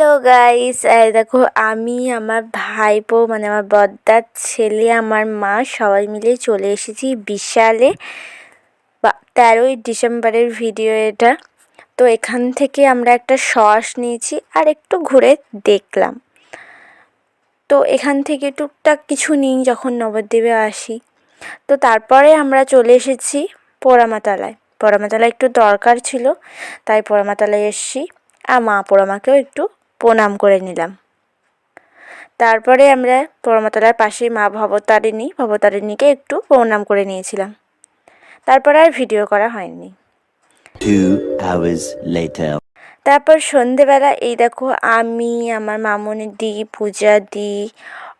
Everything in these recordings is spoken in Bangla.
হ্যালো গাইস দেখো, আমি আমার ভাইপো মানে আমার বদ্দার ছেলে, আমার মা সবাই মিলে চলে এসেছি বিশালে তেরোই ডিসেম্বরের ভিডিও এটা। তো এখান থেকে আমরা একটা সস নিয়েছি আর একটু ঘুরে দেখলাম। তো এখান থেকে টুকটাক কিছু নিই যখন নবদ্বীপে আসি। তো তারপরে আমরা চলে এসেছি পোড়ামাতালায়। পোড়ামাতালায় একটু দরকার ছিল, তাই পোড়ামাতালায় এসেছি। আর মা পোড়ামাকেও একটু প্রণাম করে নিলাম। তারপরে আমরা পোড়ামাতলার পাশে মা ভবতারিণী ভবতারিণীকে একটু প্রণাম করে নিয়েছিলাম। তারপর আর ভিডিও করা হয়নি. তারপর সন্ধেবেলা এই দেখো আমি আমার মামনি দি পূজা দি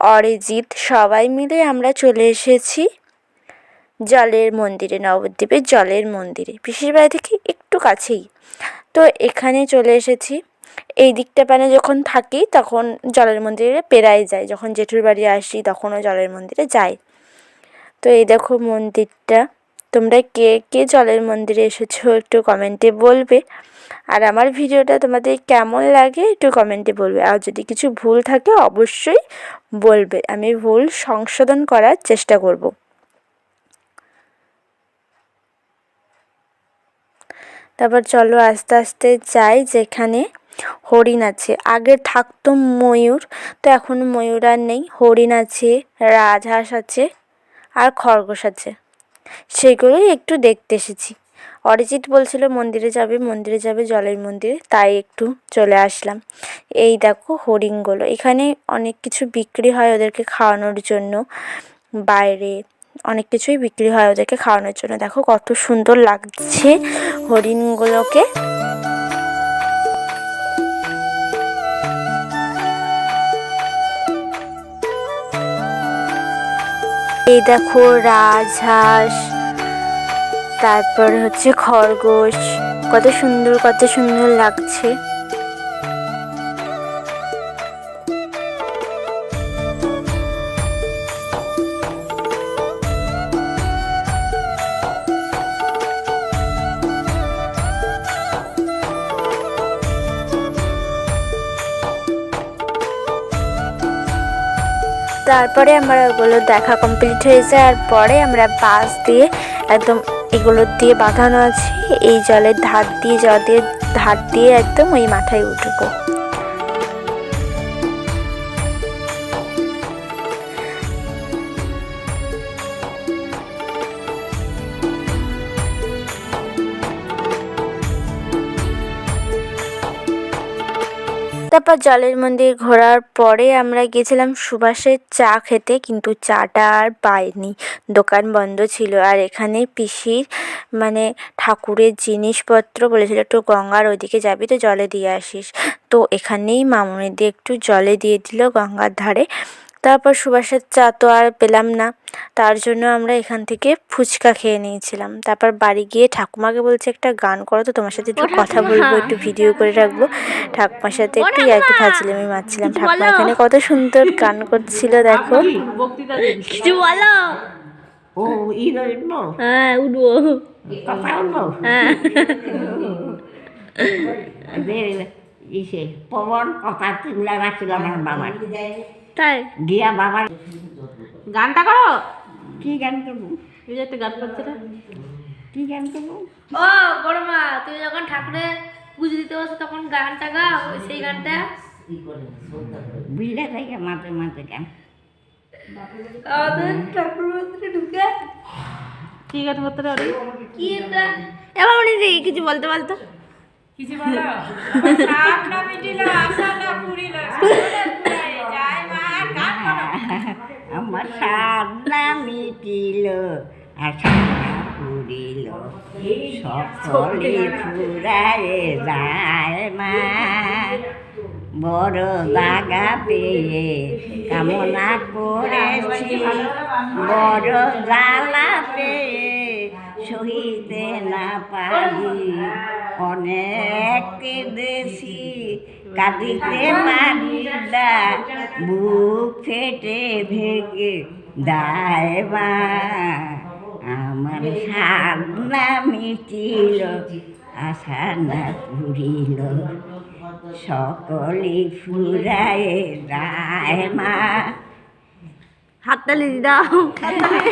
অরিজিৎ সবাই মিলে আমরা চলে এসেছি জলের মন্দিরে নবদ্বীপের জলের মন্দিরে। পিসির বাড়ি থেকে একটু কাছেই। তো এখানে চলে এসেছি এই দিকটা মানে যখন থাকি তখন জলের মন্দিরে পেরাই যাই। যখন জেঠুর বাড়ি আসি তখনও জলের মন্দিরে যাই। তো এই দেখো মন্দিরটা। তোমরা কে কে জলের মন্দিরে এসেছ একটু কমেন্টে বলবে। আর আমার ভিডিওটা তোমাদের কেমন লাগে একটু কমেন্টে বলবে। আর যদি কিছু ভুল থাকে অবশ্যই বলবে। আমি ভুল সংশোধন করার চেষ্টা করব। তারপর চলো আস্তে আস্তে যাই যেখানে হরিণ আছে। আগে থাকতো ময়ূর, তো এখন ময়ূর আর নেই। হরিণ আছে, রাজহাঁস আছে, আর খরগোশ আছে। সেগুলোই একটু দেখতে এসেছি। অরিজিৎ বলছিল, মন্দিরে যাবে মন্দিরে যাবে, জলের মন্দিরে। তাই একটু চলে আসলাম। এই দেখো হরিণগুলো। এখানে অনেক কিছু বিক্রি হয় ওদেরকে খাওয়ানোর জন্য। বাইরে অনেক কিছুই বিক্রি হয় ওদেরকে খাওয়ানোর জন্য। দেখো কত সুন্দর লাগছে হরিণগুলোকে। এই দেখো রাজহাঁস তারপর হচ্ছে খরগোশ কত সুন্দর কত সুন্দর লাগছে। তারপরে আমরা ওগুলো দেখা কমপ্লিট হয়ে যায়, আর পরে আমরা বাঁশ দিয়ে একদম এগুলো দিয়ে বাঁধানো আছে, এই জলের ধার দিয়ে, জলের ধার দিয়ে একদম ওই মাথায় উঠবো। তারপর জলের মন্দির ঘোরার পরে আমরা গেছিলাম সুভাষের চা খেতে, কিন্তু চাটা আর পাইনি। দোকান বন্ধ ছিল। আর এখানে পিসির মানে ঠাকুরের জিনিসপত্র বলেছিল, একটু গঙ্গার ওইদিকে যাবি তো জলে দিয়ে আসিস। তো এখানেই মামুনি দিয়ে একটু জলে দিয়ে দিল গঙ্গার ধারে। তারপর সুভাষের চা তো আর পেলাম না। তার জন্য আমরা এখান থেকে ফুচকা খেয়ে নিয়েছিলাম। তারপর বাড়ি গিয়ে ঠাকুমাকে বলছে একটা গান করো তো তোমার সাথে একটু কথা বলব একটু ভিডিও করে রাখব। ঠাকুমার সাথে একটু ইয়ার্কি ফাজলামি মারছিলাম। ঠাকুমা এখানে কত সুন্দর গান করছিল দেখো। কিছু বলো। ও হ্যাঁ উঠবো। হ্যাঁ। পবন কথা রাখছিল আমার বাবার। তাই? দিয়া বাবার গানটা করো। কি গান করব? তুই যে একটা গান করছে না? কি গান করব? ও বড় মা তুই যখন ঠাকুরের পুজো দিতে বসে তখন গানটা গাও সেই গানটা। বিলে থেকে মাঝে মাঝে গান। আমাদের ঠাকুর মন্দিরে ঢুকে। কি গান করতে পারি? কি এটা এবার উনি কিছু বলতে বলতো কিছু বলো? সাপ না মিটিল আশা না পুরিল যায় মা গান করো আমার সাধনা মিটিল আশা পুরিল সকলে ফুরায় যায় মা বড় জাগা পেয়ে কামনা করেছি বড় জ্বালা পেয়ে সহিতে না পারি অনেক কেঁদেছি কাঁদিতে না বুক ফেটে ভেঙে দায় মা। আমার সাধনা মিটিল আশা না পুরিল সকলি ফুরায় যায় মা। হাততালি দাও। হাততালি।